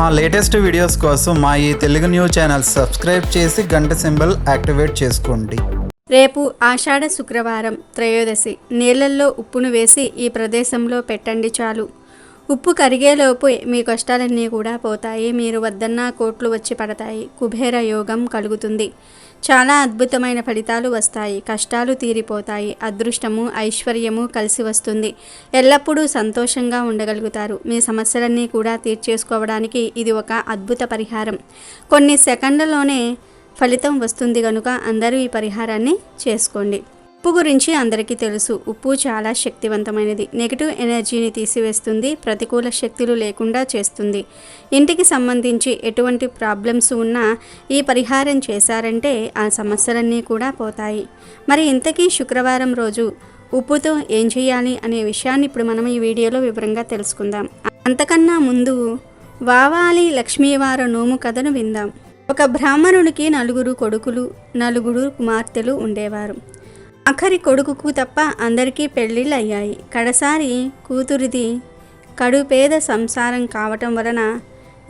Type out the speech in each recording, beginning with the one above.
మా latest videos కోసం మా ఈ తెలుగు న్యూస్ ఛానల్ సబ్స్క్రైబ్ చేసి గంట సింబల్ యాక్టివేట్ చేసుకోండి. రేపు ఆషాఢ శుక్రవారం త్రయోదశి. నీళ్ళల్లో ఉప్పును వేసి ఈ ప్రదేశంలో పెట్టండి చాలు. ఉప్పు కరిగేలోపు మీ కష్టాలన్నీ కూడా పోతాయి. మీరు వద్దన్నా కోట్లు వచ్చి పడతాయి. కుబేర యోగం కలుగుతుంది. చాలా అద్భుతమైన ఫలితాలు వస్తాయి. కష్టాలు తీరిపోతాయి. అదృష్టము ఐశ్వర్యము కలిసి వస్తుంది. ఎల్లప్పుడూ సంతోషంగా ఉండగలుగుతారు. మీ సమస్యలన్నీ కూడా తీర్చేసుకోవడానికి ఇది ఒక అద్భుత పరిహారం. కొన్ని సెకండ్లలోనే ఫలితం వస్తుంది కనుక అందరూ ఈ పరిహారాన్ని చేసుకోండి. ఉప్పు గురించి అందరికీ తెలుసు. ఉప్పు చాలా శక్తివంతమైనది. నెగిటివ్ ఎనర్జీని తీసివేస్తుంది ప్రతికూల శక్తులు లేకుండా చేస్తుంది. ఇంటికి సంబంధించి ఎటువంటి ప్రాబ్లమ్స్ ఉన్నా ఈ పరిహారం చేశారంటే ఆ సమస్యలన్నీ కూడా పోతాయి. మరి ఇంతకీ శుక్రవారం రోజు ఉప్పుతో ఏం చేయాలి అనే విషయాన్ని ఇప్పుడు మనం ఈ వీడియోలో వివరంగా తెలుసుకుందాం. అంతకన్నా ముందు వావాలి లక్ష్మీవార నోము కథను విందాం. ఒక బ్రాహ్మణుడికి నలుగురు కొడుకులు నలుగురు కుమార్తెలు ఉండేవారు. ఆఖరి కొడుకుకు తప్ప అందరికీ పెళ్ళిళ్ళు అయ్యాయి కడసారి కూతురిది కడుపేద సంసారం కావటం వలన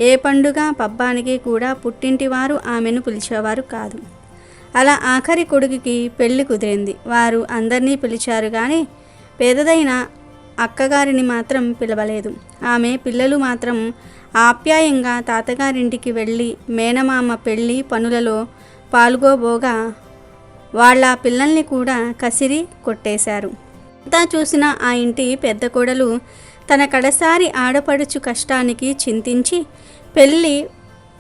ఏ పండుగ పబ్బానికి కూడా పుట్టింటి వారు ఆమెను పిలిచేవారు కాదు. అలా ఆఖరి కొడుకుకి పెళ్ళి కుదిరింది. వారు అందరినీ పిలిచారు కానీ పేదదైన అక్కగారిని మాత్రం పిలవలేదు. ఆమె పిల్లలు మాత్రం ఆప్యాయంగా తాతగారింటికి వెళ్ళి మేనమామ పెళ్ళి పనులలో పాల్గొబోగా వాళ్ళ పిల్లల్ని కూడా కసిరి కొట్టేశారు. అంతా చూసిన ఆ ఇంటి పెద్ద కోడలు తన కడసారి ఆడపడుచు కష్టానికి చింతించి పెళ్ళి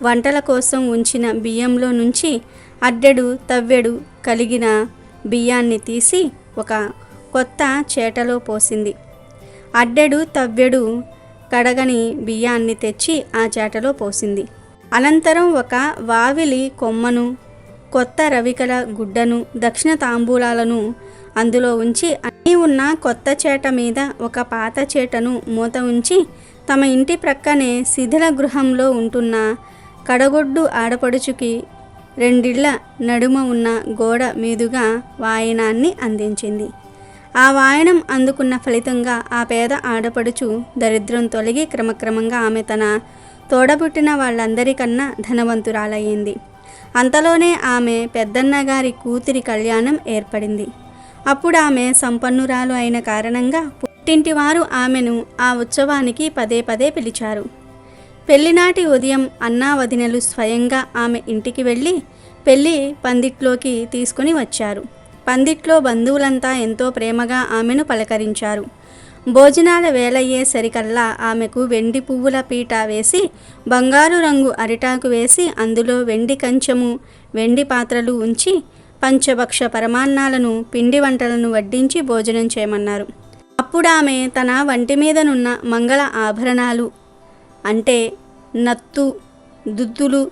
వంటల కోసం ఉంచిన బియ్యంలో నుంచి అడ్డెడు తవ్వెడు కలిగిన బియ్యాన్ని తీసి ఒక కొత్త చేటలో పోసింది. అడ్డెడు తవ్వెడు కడగని బియ్యాన్ని తెచ్చి ఆ చేటలో పోసింది. అనంతరం ఒక వావిలి కొమ్మను కొత్త రవికల గుడ్డను దక్షిణ తాంబూలాలను అందులో ఉంచి అన్నీ ఉన్న కొత్త చేట మీద ఒక పాత చేటను మూత ఉంచి తమ ఇంటి ప్రక్కనే శిథిల గృహంలో ఉంటున్న కడగొడ్డు ఆడపడుచుకి రెండిళ్ళ నడుమ ఉన్న గోడ మీదుగా వాయనాన్ని అందించింది. ఆ వాయనం అందుకున్న ఫలితంగా ఆ పేద ఆడపడుచు దరిద్రం తొలగి క్రమక్రమంగా ఆమె తన తోడబుట్టిన వాళ్ళందరికన్నా ధనవంతురాలయ్యింది. అంతలోనే ఆమె పెద్దన్నగారి కూతురి కళ్యాణం ఏర్పడింది. అప్పుడు ఆమె సంపన్నురాలు అయిన కారణంగా పుట్టింటి వారు ఆమెను ఆ ఉత్సవానికి పదే పదే పిలిచారు. పెళ్ళినాటి ఉదయం అన్నా వదినలు స్వయంగా ఆమె ఇంటికి వెళ్ళి పెళ్ళి పందిట్లోకి తీసుకుని వచ్చారు. పందిట్లో బంధువులంతా ఎంతో ప్రేమగా ఆమెను పలకరించారు. భోజనాల వేలయ్యేసరికల్లా ఆమెకు వెండి పువ్వుల పీట వేసి బంగారు రంగు అరిటాకు వేసి అందులో వెండి కంచము వెండి పాత్రలు ఉంచి పంచభక్ష పరమాన్నాలను పిండి వంటలను వడ్డించి భోజనం చేయమన్నారు. అప్పుడు ఆమె తన వంటి మీదనున్న మంగళ ఆభరణాలు అంటే నత్తు దుద్దులు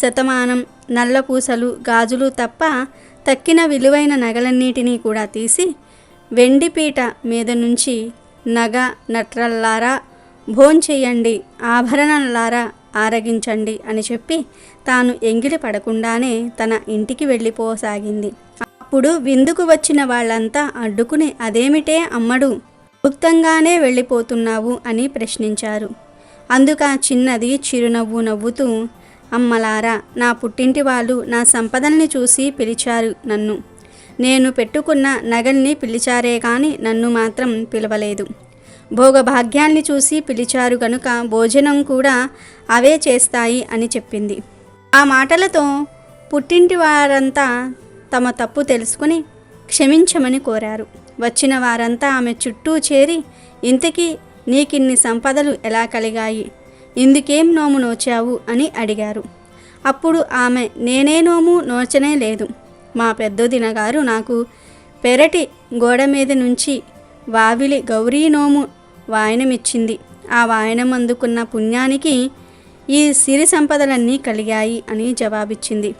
శతమానం నల్లపూసలు గాజులు తప్ప తక్కిన విలువైన నగలన్నిటినీ కూడా తీసి వెండిపీట మీద నుంచి నగ నట్రల్లారా భోంచెయ్యండి ఆభరణాలారా ఆరగించండి అని చెప్పి తాను ఎంగిలి పడకుండానే తన ఇంటికి వెళ్ళిపోసాగింది. అప్పుడు విందుకు వచ్చిన వాళ్ళంతా అడ్డుకుని అదేమిటే అమ్మడు గుప్తంగానే వెళ్ళిపోతున్నావు అని ప్రశ్నించారు. అందుక చిన్నది చిరునవ్వు నవ్వుతూ అమ్మలారా నా పుట్టింటి వాళ్ళు నా సంపదల్ని చూసి పిలిచారు నన్ను. నేను పెట్టుకున్న నగల్ని పిలిచారే కానీ నన్ను మాత్రం పిలవలేదు. భోగభాగ్యాల్ని చూసి పిలిచారు గనుక భోజనం కూడా అవే చేస్తాయి అని చెప్పింది. ఆ మాటలతో పుట్టింటి వారంతా తమ తప్పు తెలుసుకుని క్షమించమని కోరారు. వచ్చిన వారంతా ఆమె చుట్టూ చేరి ఇంతకీ నీకిన్ని సంపదలు ఎలా కలిగాయి? ఇందుకేం నోము నోచావు? అని అడిగారు. అప్పుడు ఆమె నేనే నోము నోచనే లేదు. మా పెద్దొదిన గారు నాకు పెరటి గోడ మీద నుంచి వావిలి గౌరీనోము వాయనమిచ్చింది. ఆ వాయనం అందుకున్న పుణ్యానికి ఈ సిరి సంపదలన్నీ కలిగాయి అని జవాబిచ్చింది.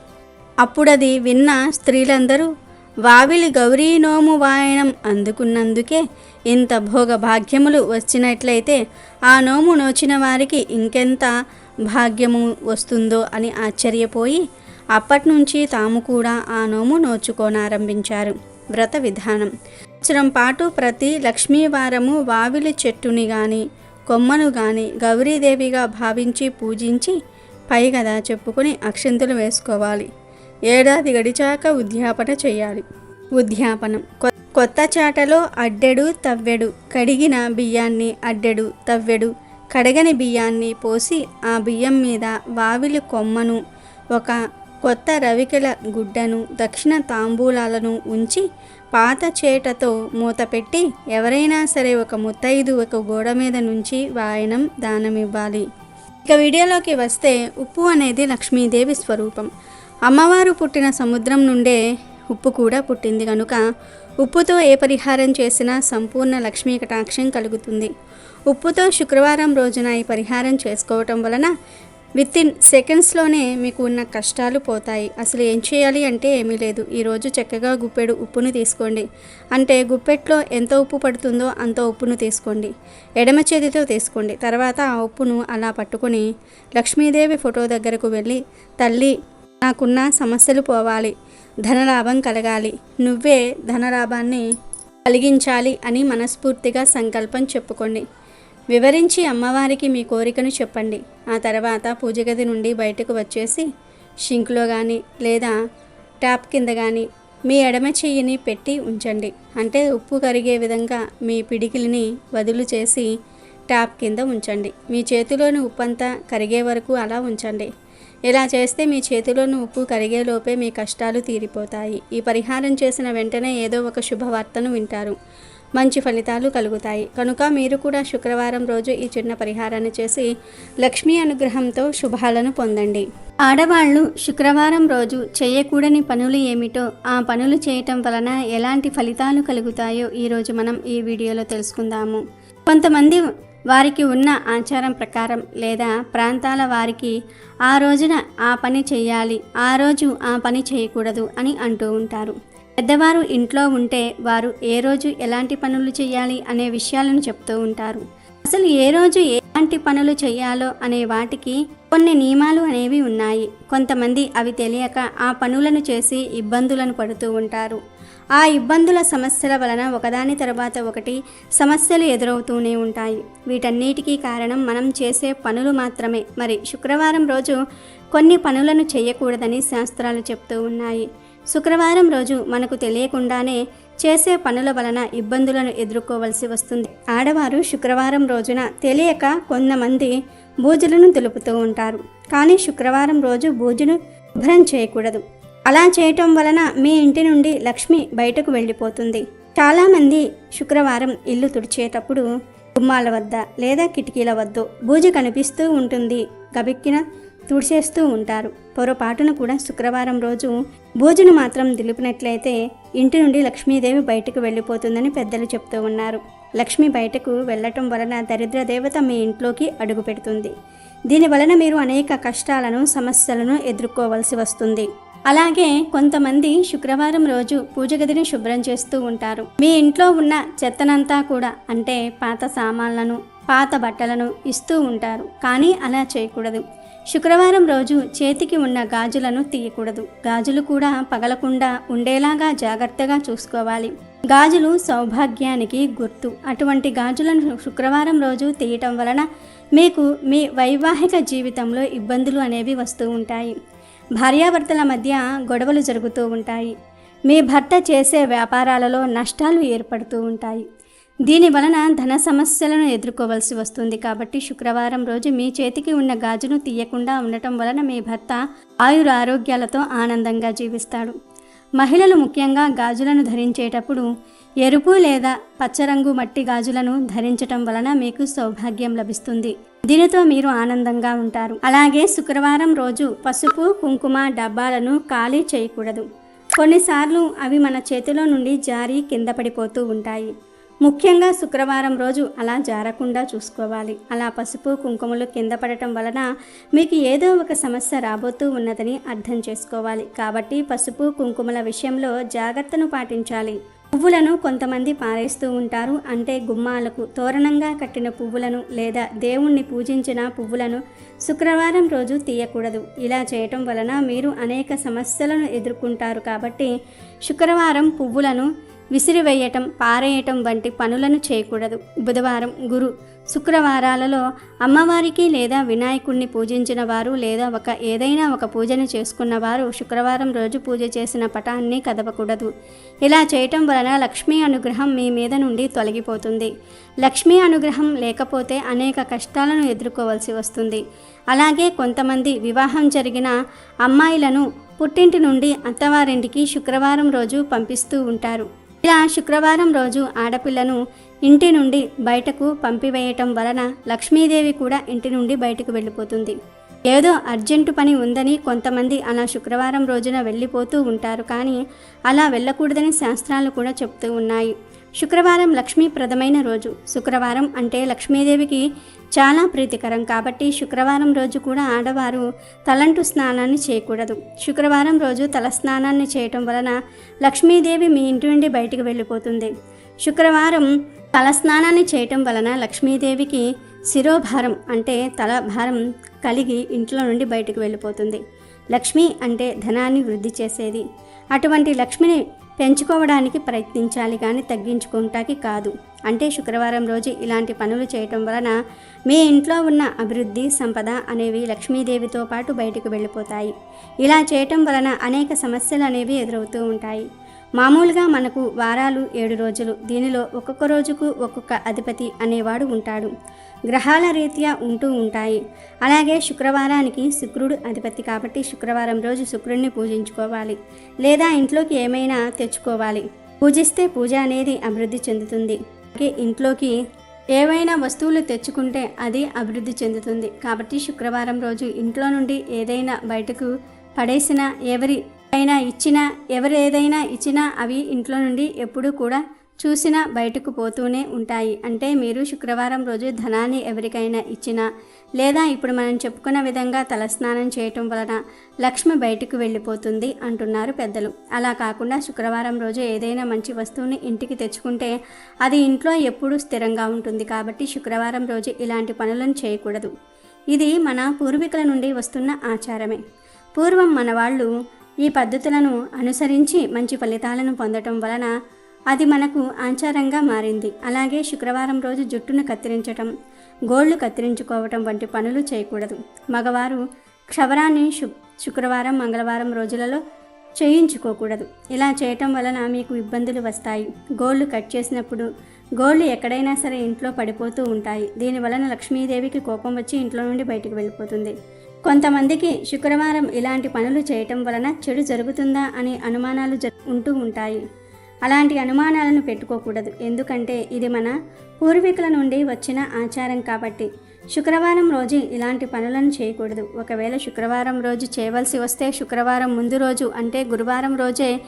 అప్పుడది విన్న స్త్రీలందరూ వావిలి గౌరీనోము వాయనం అందుకున్నందుకే ఇంత భోగ భాగ్యములు వచ్చినట్లయితే ఆ నోము నోచిన వారికి ఇంకెంత భాగ్యము వస్తుందో అని ఆశ్చర్యపోయి అప్పటి నుంచి తాము కూడా ఆ నోము నోచుకోనారంభించారు. వ్రత విధానం. సంవత్సరం పాటు ప్రతి లక్ష్మీవారము వావిలి చెట్టుని గాని కొమ్మను గాని గౌరీదేవిగా భావించి పూజించి పైగదా చెప్పుకుని చెప్పుకొని అక్షంతులు వేసుకోవాలి. ఏడాది గడిచాక ఉద్యాపన చేయాలి. ఉద్యాపనం. కొ- కొత్త చాటలో అడ్డెడు తవ్వెడు కడిగిన బియ్యాన్ని అడ్డెడు తవ్వెడు కడగని బియ్యాన్ని పోసి ఆ బియ్యం మీద వావిలి కొమ్మను ఒక కొత్త రవికెల గుడ్డను దక్షిణ తాంబూలాలను ఉంచి పాత చేటతో మూతపెట్టి ఎవరైనా సరే ఒక ముత్తైదు ఒక గోడ మీద నుంచి వాయనం దానమివ్వాలి. ఇక వీడియోలోకి వస్తే ఉప్పు అనేది లక్ష్మీదేవి స్వరూపం. అమ్మవారు పుట్టిన సముద్రం నుండే ఉప్పు కూడా పుట్టింది కనుక ఉప్పుతో ఏ పరిహారం చేసినా సంపూర్ణ లక్ష్మీ కటాక్షం కలుగుతుంది. ఉప్పుతో శుక్రవారం రోజున ఈ పరిహారం చేసుకోవటం వలన విత్ ఇన్ సెకండ్స్లోనే మీకు ఉన్న కష్టాలు పోతాయి. అసలు ఏం చేయాలి అంటే ఏమీ లేదు. ఈరోజు చక్కగా గుప్పెడు ఉప్పును తీసుకోండి. అంటే గుప్పెట్లో ఎంత ఉప్పు పడుతుందో అంత ఉప్పును తీసుకోండి. ఎడమ చేతితో తీసుకోండి. తర్వాత ఆ ఉప్పును అలా పట్టుకొని లక్ష్మీదేవి ఫోటో దగ్గరకు వెళ్ళి తల్లి నాకున్న సమస్యలు పోవాలి. ధనలాభం కలగాలి. నువ్వే ధనలాభాన్ని కలిగించాలి అని మనస్ఫూర్తిగా సంకల్పం చెప్పుకోండి. వివరించి అమ్మవారికి మీ కోరికను చెప్పండి. ఆ తర్వాత పూజ గది నుండి బయటకు వచ్చేసి షింక్లో కానీ లేదా ట్యాప్ కింద కానీ మీ ఎడమ చెయ్యిని పెట్టి ఉంచండి. అంటే ఉప్పు కరిగే విధంగా మీ పిడికిలిని వదులు చేసి ట్యాప్ కింద ఉంచండి. మీ చేతిలోని ఉప్పు అంతా కరిగే వరకు అలా ఉంచండి. ఇలా చేస్తే మీ చేతిలోని ఉప్పు కరిగేలోపే మీ కష్టాలు తీరిపోతాయి. ఈ పరిహారం చేసిన వెంటనే ఏదో ఒక శుభవార్తను వింటారు. మంచి ఫలితాలు కలుగుతాయి. కనుక మీరు కూడా శుక్రవారం రోజు ఈ చిన్న పరిహారాన్ని చేసి లక్ష్మీ అనుగ్రహంతో శుభాలను పొందండి. ఆడవాళ్ళు శుక్రవారం రోజు చేయకూడని పనులు ఏమిటో ఆ పనులు చేయటం వలన ఎలాంటి ఫలితాలు కలుగుతాయో ఈరోజు మనం ఈ వీడియోలో తెలుసుకుందాము. కొంతమంది వారికి ఉన్న ఆచారం ప్రకారం లేదా ప్రాంతాల వారికి ఆ రోజున ఆ పని చేయాలి ఆ రోజు ఆ పని చేయకూడదు అని అంటూ ఉంటారు. పెద్దవారు ఇంట్లో ఉంటే వారు ఏ రోజు ఎలాంటి పనులు చేయాలి అనే విషయాలను చెప్తూ ఉంటారు. అసలు ఏ రోజు ఎలాంటి పనులు చేయాలో అనే వాటికి కొన్ని నియమాలు అనేవి ఉన్నాయి. కొంతమంది అవి తెలియక ఆ పనులను చేసి ఇబ్బందులను పడుతూ ఉంటారు. ఆ ఇబ్బందుల సమస్యల వలన ఒకదాని తర్వాత ఒకటి సమస్యలు ఎదురవుతూనే ఉంటాయి. వీటన్నిటికీ కారణం మనం చేసే పనులు మాత్రమే. మరి శుక్రవారం రోజు కొన్ని పనులను చేయకూడదని శాస్త్రాలు చెప్తూ ఉన్నాయి. శుక్రవారం రోజు మనకు తెలియకుండానే చేసే పనుల వలన ఇబ్బందులను ఎదుర్కోవలసి వస్తుంది. ఆడవారు శుక్రవారం రోజున తెలియక కొంతమంది బూజులను దులుపుతూ ఉంటారు. కానీ శుక్రవారం రోజు బూజును శుభ్రం చేయకూడదు. అలా చేయటం వలన మీ ఇంటి నుండి లక్ష్మి బయటకు వెళ్ళిపోతుంది. చాలామంది శుక్రవారం ఇల్లు తుడిచేటప్పుడు గుమ్మాల వద్ద లేదా కిటికీల వద్ద బూజు కనిపిస్తూ ఉంటుంది. గబిక్కిన తుడిచేస్తూ ఉంటారు. పొరపాటున కూడా శుక్రవారం రోజు భోజనం మాత్రం దిలిపినట్లయితే ఇంటి నుండి లక్ష్మీదేవి బయటకు వెళ్ళిపోతుందని పెద్దలు చెప్తూ ఉన్నారు. లక్ష్మి బయటకు వెళ్ళటం వలన దరిద్ర దేవత మీ ఇంట్లోకి అడుగు పెడుతుంది. దీని వలన మీరు అనేక కష్టాలను సమస్యలను ఎదుర్కోవలసి వస్తుంది. అలాగే కొంతమంది శుక్రవారం రోజు పూజ గదిని శుభ్రం చేస్తూ ఉంటారు. మీ ఇంట్లో ఉన్న చెత్తనంతా కూడా అంటే పాత సామాన్లను పాత బట్టలను ఇస్తూ ఉంటారు. కానీ అలా చేయకూడదు. శుక్రవారం రోజు చేతికి ఉన్న గాజులను తీయకూడదు. గాజులు కూడా పగలకుండా ఉండేలాగా జాగ్రత్తగా చూసుకోవాలి. గాజులు సౌభాగ్యానికి గుర్తు. అటువంటి గాజులను శుక్రవారం రోజు తీయటం వలన మీకు మీ వైవాహిక జీవితంలో ఇబ్బందులు అనేవి వస్తూ ఉంటాయి. భార్యాభర్తల మధ్య గొడవలు జరుగుతూ ఉంటాయి. మీ భర్త చేసే వ్యాపారాలలో నష్టాలు ఏర్పడుతూ ఉంటాయి. దీని వలన ధన సమస్యలను ఎదుర్కోవలసి వస్తుంది కాబట్టి శుక్రవారం రోజు మీ చేతికి ఉన్న గాజును తీయకుండా ఉండటం వలన మీ భర్త ఆయుర ఆరోగ్యాలతో ఆనందంగా జీవిస్తాడు. మహిళలు ముఖ్యంగా గాజులను ధరించేటప్పుడు ఎరుపు లేదా పచ్చరంగు మట్టి గాజులను ధరించటం వలన మీకు సౌభాగ్యం లభిస్తుంది. దీనితో మీరు ఆనందంగా ఉంటారు. అలాగే శుక్రవారం రోజు పసుపు కుంకుమ డబ్బాలను ఖాళీ చేయకూడదు. కొన్నిసార్లు అవి మన చేతిలో నుండి జారి కింద పడిపోతూ ఉంటాయి. ముఖ్యంగా శుక్రవారం రోజు అలా జారకుండా చూసుకోవాలి. అలా పసుపు కుంకుమలు కింద పడటం వలన మీకు ఏదో ఒక సమస్య రాబోతూ ఉన్నదని అర్థం చేసుకోవాలి. కాబట్టి పసుపు కుంకుమల విషయంలో జాగ్రత్తను పాటించాలి. పువ్వులను కొంతమంది పారేస్తూ ఉంటారు. అంటే గుమ్మాలకు తోరణంగా కట్టిన పువ్వులను లేదా దేవుణ్ణి పూజించిన పువ్వులను శుక్రవారం రోజు తీయకూడదు. ఇలా చేయటం వలన మీరు అనేక సమస్యలను ఎదుర్కొంటారు. కాబట్టి శుక్రవారం పువ్వులను విసిరివేయటం పారేయటం వంటి పనులను చేయకూడదు. బుధవారం గురు శుక్రవారాలలో అమ్మవారికి లేదా వినాయకుడిని పూజించిన వారు లేదా ఒక ఏదైనా ఒక పూజను చేసుకున్న వారు శుక్రవారం రోజు పూజ చేసిన పటాన్ని కదపకూడదు. ఇలా చేయటం వలన లక్ష్మీ అనుగ్రహం మీ మీద నుండి తొలగిపోతుంది. లక్ష్మీ అనుగ్రహం లేకపోతే అనేక కష్టాలను ఎదుర్కోవాల్సి వస్తుంది. అలాగే కొంతమంది వివాహం జరిగిన అమ్మాయిలను పుట్టింటి నుండి అత్తవారింటికి శుక్రవారం రోజు పంపిస్తూ ఉంటారు. ఇలా శుక్రవారం రోజు ఆడపిల్లను ఇంటి నుండి బయటకు పంపివేయటం వలన లక్ష్మీదేవి కూడా ఇంటి నుండి బయటకు వెళ్ళిపోతుంది. ఏదో అర్జెంటు పని ఉందని కొంతమంది అలా శుక్రవారం రోజున వెళ్ళిపోతూ ఉంటారు కానీ అలా వెళ్ళకూడదని శాస్త్రాలు కూడా చెప్తూ ఉన్నాయి. శుక్రవారం లక్ష్మీప్రదమైన రోజు. శుక్రవారం అంటే లక్ష్మీదేవికి చాలా ప్రీతికరం కాబట్టి శుక్రవారం రోజు కూడా ఆడవారు తలంటు స్నానాన్ని చేయకూడదు. శుక్రవారం రోజు తల స్నానాన్ని చేయటం వలన లక్ష్మీదేవి మీ ఇంటి నుండి బయటికి వెళ్ళిపోతుంది. శుక్రవారం తల స్నానాన్ని చేయటం వలన లక్ష్మీదేవికి శిరోభారం అంటే తల భారం కలిగి ఇంట్లో నుండి బయటకు వెళ్ళిపోతుంది. లక్ష్మి అంటే ధనాన్ని వృద్ధి చేసేది. అటువంటి లక్ష్మిని పెంచుకోవడానికి ప్రయత్నించాలి కానీ తగ్గించుకుంటాకి కాదు. అంటే శుక్రవారం రోజు ఇలాంటి పనులు చేయటం వలన మీ ఇంట్లో ఉన్న అభివృద్ధి సంపద అనేవి లక్ష్మీదేవితో పాటు బయటకు వెళ్ళిపోతాయి. ఇలా చేయటం వలన అనేక సమస్యలు అనేవి ఎదురవుతూ ఉంటాయి. మామూలుగా మనకు వారాలు ఏడు రోజులు దీనిలో ఒక్కొక్క రోజుకు ఒక్కొక్క అధిపతి అనేవాడు ఉంటాడు. గ్రహాల రీత్యా ఉంటూ ఉంటాయి. అలాగే శుక్రవారానికి శుక్రుడు అధిపతి కాబట్టి శుక్రవారం రోజు శుక్రుడిని పూజించుకోవాలి. లేదా ఇంట్లోకి ఏమైనా తెచ్చుకోవాలి. పూజిస్తే పూజ అనేది అభివృద్ధి చెందుతుంది. అలాగే ఇంట్లోకి ఏవైనా వస్తువులు తెచ్చుకుంటే అది అభివృద్ధి చెందుతుంది. కాబట్టి శుక్రవారం రోజు ఇంట్లో నుండి ఏదైనా బయటకు పడేసిన ఎవరి అయినా ఇచ్చినా ఎవరు ఏదైనా ఇచ్చినా అవి ఇంట్లో నుండి ఎప్పుడూ కూడా చూసినా బయటకు పోతూనే ఉంటాయి. అంటే మీరు శుక్రవారం రోజు ధనాన్ని ఎవరికైనా ఇచ్చినా లేదా ఇప్పుడు మనం చెప్పుకున్న విధంగా తలస్నానం చేయటం వలన లక్ష్మి బయటకు వెళ్ళిపోతుంది అంటున్నారు పెద్దలు. అలా కాకుండా శుక్రవారం రోజు ఏదైనా మంచి వస్తువుని ఇంటికి తెచ్చుకుంటే అది ఇంట్లో ఎప్పుడూ స్థిరంగా ఉంటుంది కాబట్టి శుక్రవారం రోజు ఇలాంటి పనులను చేయకూడదు. ఇది మన పూర్వీకుల నుండి వస్తున్న ఆచారమే. పూర్వం మన వాళ్ళు ఈ పద్ధతులను అనుసరించి మంచి ఫలితాలను పొందటం వలన అది మనకు ఆచారంగా మారింది. అలాగే శుక్రవారం రోజు జుట్టును కత్తిరించటం గోళ్ళు కత్తిరించుకోవటం వంటి పనులు చేయకూడదు. మగవారు క్షవరాన్ని శు శుక్రవారం మంగళవారం రోజులలో చేయించుకోకూడదు. ఇలా చేయటం వలన మీకు ఇబ్బందులు వస్తాయి. గోళ్ళు కట్ చేసినప్పుడు గోళ్ళు ఎక్కడైనా సరే ఇంట్లో పడిపోతూ ఉంటాయి. దీని వలన లక్ష్మీదేవికి కోపం వచ్చి ఇంట్లో నుండి బయటకు వెళ్ళిపోతుంది. కొంతమందికి శుక్రవారం ఇలాంటి పనులు చేయటం వలన చెడు జరుగుతుందా అనే అనుమానాలు జ ఉంటూ ఉంటాయి. అలాంటి అనుమానాలను పెట్టుకోకూడదు. ఎందుకంటే ఇది మన పూర్వీకుల నుండి వచ్చిన ఆచారం కాబట్టి. శుక్రవారం రోజు ఇలాంటి పనులను చేయకూడదు. ఒకవేళ శుక్రవారం రోజు చేయవలసి వస్తే శుక్రవారం ముందు రోజు అంటే గురువారం రోజే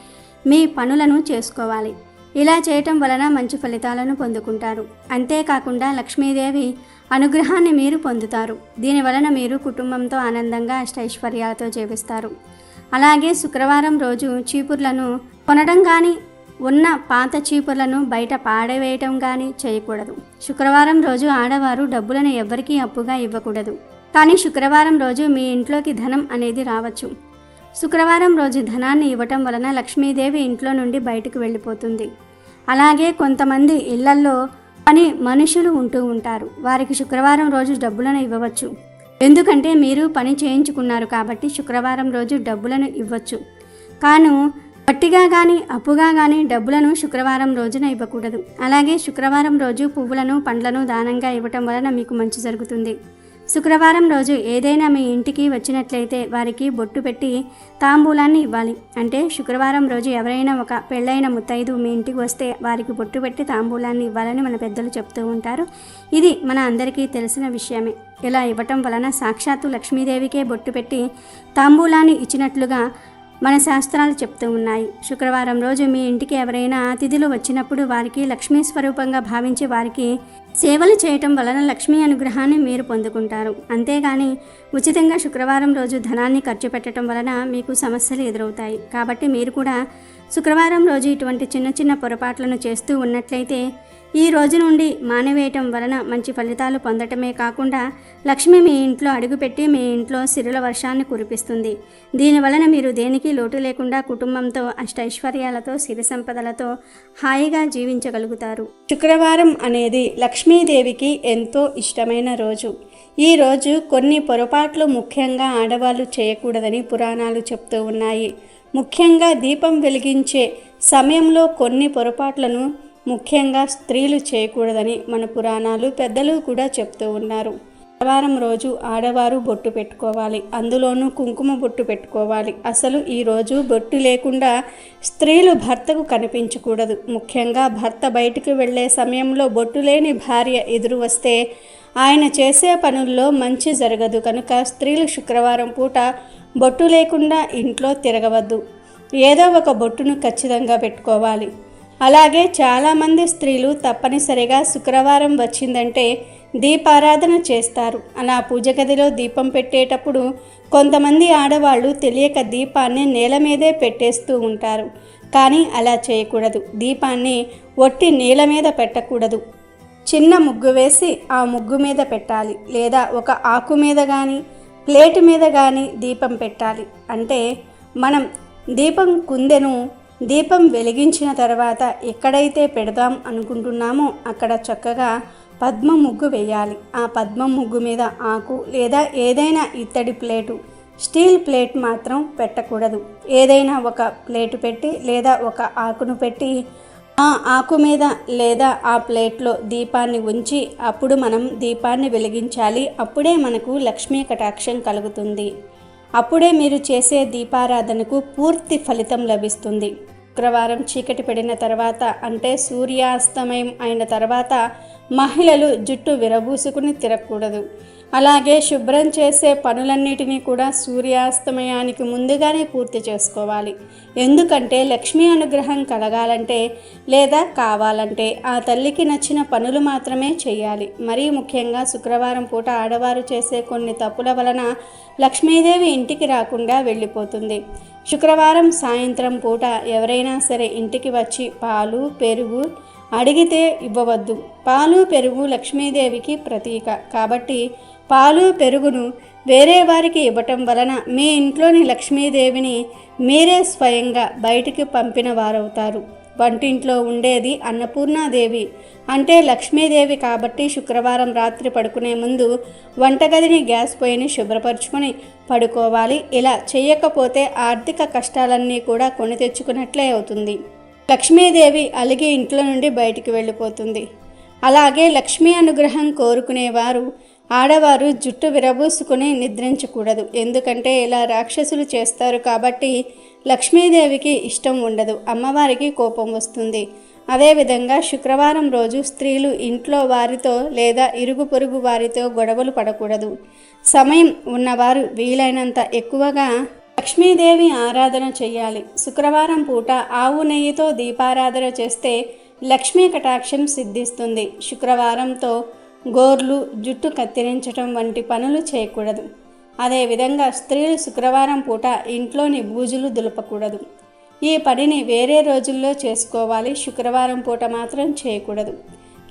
మీ పనులను చేసుకోవాలి. ఇలా చేయటం వలన మంచి ఫలితాలను పొందుకుంటారు. అంతేకాకుండా లక్ష్మీదేవి అనుగ్రహాన్ని మీరు పొందుతారు. దీని వలన మీరు కుటుంబంతో ఆనందంగా అష్టైశ్వర్యాలతో జీవిస్తారు. అలాగే శుక్రవారం రోజు చీపుర్లను కొనడం కానీ ఉన్న పాత చీపుర్లను బయట పాడవేయటం కానీ చేయకూడదు. శుక్రవారం రోజు ఆడవారు డబ్బులను ఎవ్వరికీ అప్పుగా ఇవ్వకూడదు. కానీ శుక్రవారం రోజు మీ ఇంట్లోకి ధనం అనేది రావచ్చు. శుక్రవారం రోజు ధనాన్ని ఇవ్వటం వలన లక్ష్మీదేవి ఇంట్లో నుండి బయటకు వెళ్ళిపోతుంది. అలాగే కొంతమంది ఇళ్ళల్లో పని మనుషులు ఉంటూ ఉంటారు. వారికి శుక్రవారం రోజు డబ్బులను ఇవ్వవచ్చు. ఎందుకంటే మీరు పని చేయించుకున్నారు కాబట్టి శుక్రవారం రోజు డబ్బులను ఇవ్వచ్చు. కాను వట్టిగా కానీ అప్పుగా కానీ డబ్బులను శుక్రవారం రోజున ఇవ్వకూడదు. అలాగే శుక్రవారం రోజు పువ్వులను పండ్లను దానంగా ఇవ్వటం వలన మీకు మంచి జరుగుతుంది. శుక్రవారం రోజు ఏదైనా మీ ఇంటికి వచ్చినట్లయితే వారికి బొట్టు పెట్టి తాంబూలాన్ని ఇవ్వాలి. అంటే శుక్రవారం రోజు ఎవరైనా ఒక పెళ్ళైన ముత్తైదు మీ ఇంటికి వస్తే వారికి బొట్టు పెట్టి తాంబూలాన్ని ఇవ్వాలని మన పెద్దలు చెప్తూ ఉంటారు. ఇది మన అందరికీ తెలిసిన విషయమే. ఇలా ఇవ్వటం వలన సాక్షాత్తు లక్ష్మీదేవికే బొట్టు పెట్టి తాంబూలాన్ని ఇచ్చినట్లుగా మన శాస్త్రాలు చెప్తూ ఉన్నాయి. శుక్రవారం రోజు మీ ఇంటికి ఎవరైనా అతిథులు వచ్చినప్పుడు వారికి లక్ష్మీ స్వరూపంగా భావించి వారికి సేవలు చేయటం వలన లక్ష్మీ అనుగ్రహాన్ని మీరు పొందుకుంటారు. అంతేగాని ఉచితంగా శుక్రవారం రోజు ధనాన్ని ఖర్చు పెట్టడం వలన మీకు సమస్యలు ఎదురవుతాయి. కాబట్టి మీరు కూడా శుక్రవారం రోజు ఇటువంటి చిన్న చిన్న పొరపాట్లను చేస్తూ ఉన్నట్లయితే ఈ రోజు నుండి మానవేయటం వలన మంచి ఫలితాలు పొందటమే కాకుండా లక్ష్మి మీ ఇంట్లో అడుగుపెట్టి మీ ఇంట్లో సిరుల వర్షాన్ని కురిపిస్తుంది. దీని వలన మీరు దేనికి లోటు లేకుండా కుటుంబంతో అష్టైశ్వర్యాలతో సిరి సంపదలతో హాయిగా జీవించగలుగుతారు. శుక్రవారం అనేది లక్ష్మీదేవికి ఎంతో ఇష్టమైన రోజు. ఈ రోజు కొన్ని పొరపాట్లు ముఖ్యంగా ఆడవాళ్ళు చేయకూడదని పురాణాలు చెప్తూ ఉన్నాయి. ముఖ్యంగా దీపం వెలిగించే సమయంలో కొన్ని పొరపాట్లను ముఖ్యంగా స్త్రీలు చేయకూడదని మన పురాణాలు పెద్దలు కూడా చెప్తూ ఉన్నారు. శుక్రవారం రోజు ఆడవారు బొట్టు పెట్టుకోవాలి. అందులోనూ కుంకుమ బొట్టు పెట్టుకోవాలి. అసలు ఈ రోజు బొట్టు లేకుండా స్త్రీలు భర్తకు కనిపించకూడదు. ముఖ్యంగా భర్త బయటికి వెళ్ళే సమయంలో బొట్టు లేని భార్య ఎదురు వస్తే ఆయన చేసే పనుల్లో మంచి జరగదు. కనుక స్త్రీలు శుక్రవారం పూట బొట్టు లేకుండా ఇంట్లో తిరగవద్దు. ఏదో ఒక బొట్టును ఖచ్చితంగా పెట్టుకోవాలి. అలాగే చాలామంది స్త్రీలు తప్పనిసరిగా శుక్రవారం వచ్చిందంటే దీపారాధన చేస్తారు. అలా పూజ గదిలో దీపం పెట్టేటప్పుడు కొంతమంది ఆడవాళ్ళు తెలియక దీపాన్ని నేల మీదే పెట్టేస్తూ ఉంటారు. కానీ అలా చేయకూడదు. దీపాన్ని ఒట్టి నేల మీద పెట్టకూడదు. చిన్న ముగ్గు వేసి ఆ ముగ్గు మీద పెట్టాలి. లేదా ఒక ఆకు మీద కానీ ప్లేట్ మీద కానీ దీపం పెట్టాలి. అంటే మనం దీపం కుందెను దీపం వెలిగించిన తర్వాత ఎక్కడైతే పెడదాం అనుకుంటున్నామో అక్కడ చక్కగా పద్మ ముగ్గు వేయాలి. ఆ పద్మ ముగ్గు మీద ఆకు లేదా ఏదైనా ఇత్తడి ప్లేటు స్టీల్ ప్లేట్ మాత్రం పెట్టకూడదు. ఏదైనా ఒక ప్లేటు పెట్టి లేదా ఒక ఆకును పెట్టి ఆ ఆకు మీద లేదా ఆ ప్లేట్లో దీపాన్ని ఉంచి అప్పుడు మనం దీపాన్ని వెలిగించాలి. అప్పుడే మనకు లక్ష్మీ కటాక్షం కలుగుతుంది. అప్పుడే మీరు చేసే దీపారాధనకు పూర్తి ఫలితం లభిస్తుంది. శుక్రవారం చీకటి పడిన తర్వాత అంటే సూర్యాస్తమయం అయిన తర్వాత మహిళలు జుట్టు విరబూసుకుని తిరగకూడదు. అలాగే శుభ్రం చేసే పనులన్నిటినీ కూడా సూర్యాస్తమయానికి ముందుగానే పూర్తి చేసుకోవాలి. ఎందుకంటే లక్ష్మీ అనుగ్రహం కలగాలంటే లేదా కావాలంటే ఆ తల్లికి నచ్చిన పనులు మాత్రమే చేయాలి. మరీ ముఖ్యంగా శుక్రవారం పూట ఆడవారు చేసే కొన్ని తప్పుల వలన లక్ష్మీదేవి ఇంటికి రాకుండా వెళ్ళిపోతుంది. శుక్రవారం సాయంత్రం పూట ఎవరైనా సరే ఇంటికి వచ్చి పాలు పెరుగు అడిగితే ఇవ్వవద్దు. పాలు పెరుగు లక్ష్మీదేవికి ప్రతీక. కాబట్టి పాలు పెరుగును వేరే వారికి ఇవ్వటం వలన మీ ఇంట్లోని లక్ష్మీదేవిని మీరే స్వయంగా బయటికి పంపిన వారవుతారు. వంటింట్లో ఉండేది అన్నపూర్ణాదేవి. అంటే లక్ష్మీదేవి కాబట్టి శుక్రవారం రాత్రి పడుకునే ముందు వంటగదిని గ్యాస్ పొయ్యిని శుభ్రపరుచుకొని పడుకోవాలి. ఇలా చేయకపోతే ఆర్థిక కష్టాలన్నీ కూడా కొని తెచ్చుకున్నట్లే అవుతుంది. లక్ష్మీదేవి అలిగి ఇంట్లో నుండి బయటికి వెళ్ళిపోతుంది. అలాగే లక్ష్మీ అనుగ్రహం కోరుకునేవారు. ఆడవారు జుట్టు విరబూసుకుని నిద్రించకూడదు. ఎందుకంటే ఇలా రాక్షసులు చేస్తారు కాబట్టి లక్ష్మీదేవికి ఇష్టం ఉండదు. అమ్మవారికి కోపం వస్తుంది. అదేవిధంగా శుక్రవారం రోజు స్త్రీలు ఇంట్లో వారితో లేదా ఇరుగు పొరుగు వారితో గొడవలు పడకూడదు. సమయం ఉన్నవారు వీలైనంత ఎక్కువగా లక్ష్మీదేవి ఆరాధన చేయాలి శుక్రవారం పూట ఆవు నెయ్యితో దీపారాధన చేస్తే లక్ష్మీ కటాక్షం సిద్ధిస్తుంది. శుక్రవారంతో గోర్లు జుట్టు కత్తిరించటం వంటి పనులు చేయకూడదు. అదేవిధంగా స్త్రీలు శుక్రవారం పూట ఇంట్లోని బూజులు దులపకూడదు. ఈ పనిని వేరే రోజుల్లో చేసుకోవాలి. శుక్రవారం పూట మాత్రం చేయకూడదు.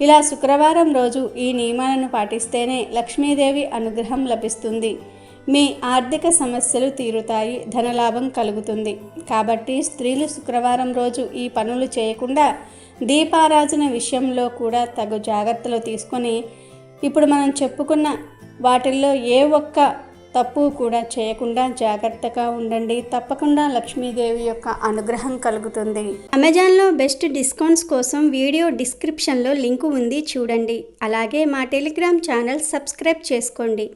ఇలా శుక్రవారం రోజు ఈ నియమాలను పాటిస్తేనే లక్ష్మీదేవి అనుగ్రహం లభిస్తుంది. మీ ఆర్థిక సమస్యలు తీరుతాయి ధనలాభం కలుగుతుంది. కాబట్టి స్త్రీలు శుక్రవారం రోజు ఈ పనులు చేయకుండా దీపారాజన విషయంలో కూడా తగు జాగ్రత్తలు తీసుకొని ఇప్పుడు మనం చెప్పుకున్న వాటిల్లో ఏ ఒక్క తప్పు కూడా చేయకుండా జాగ్రత్తగా ఉండండి. తప్పకుండా లక్ష్మీదేవి యొక్క అనుగ్రహం కలుగుతుంది. అమెజాన్లో బెస్ట్ డిస్కౌంట్స్ కోసం వీడియో డిస్క్రిప్షన్లో లింకు ఉంది చూడండి. అలాగే మా టెలిగ్రామ్ ఛానల్ సబ్స్క్రైబ్ చేసుకోండి.